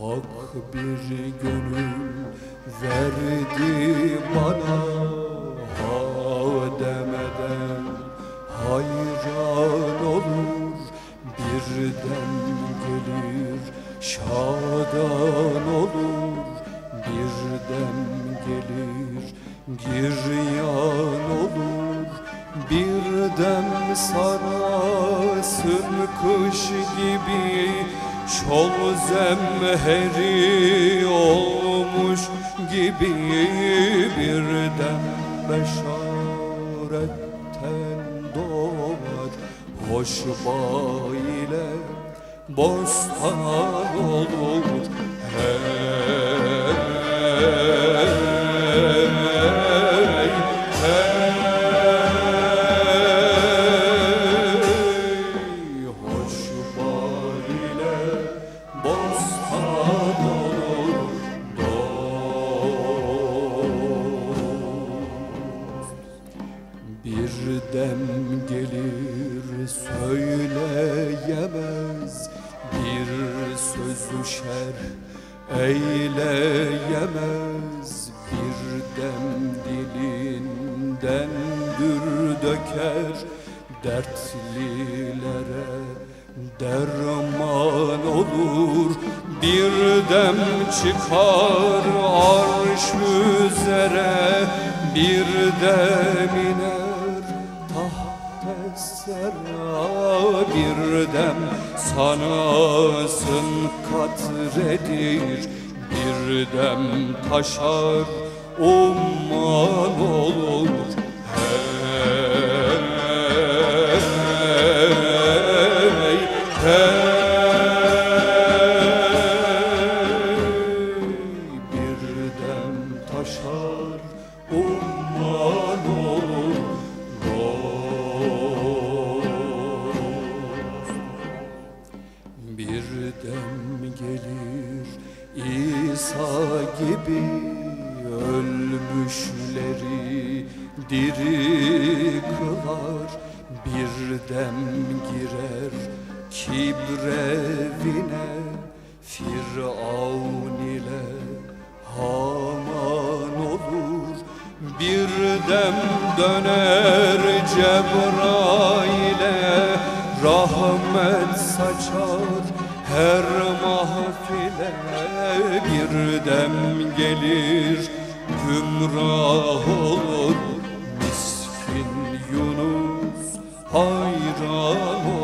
Hak bir gönül verdi bana. Ha demeden hayran olur. Birden gelir şadan olur. Birden gelir giryan olur. Birden sarasın kış gibi Şol zemheri olmuş gibi Birden beşaretten doğar. Hoş bağ ile bostan olur Hey, dem gelir söyleyemez. Bir sözü şer eyleyemez. Bir dem dilinden dür döker. Dertlilere derman olur. Bir dem çıkar arş üzere. Bir dem iner taht sera Bir dem sanasın katredir Bir dem taşar umman olur. Hey, hey, dem taşar umman olur İsa gibi ölmüşleri diri kılar Bir dem girer kibrevine. Firavun ile Haman olur Bir dem döner Cebrail'e. Rahmet saçar her mahfile bir dem gelir Gümrah olur miskin Yunus hayran olur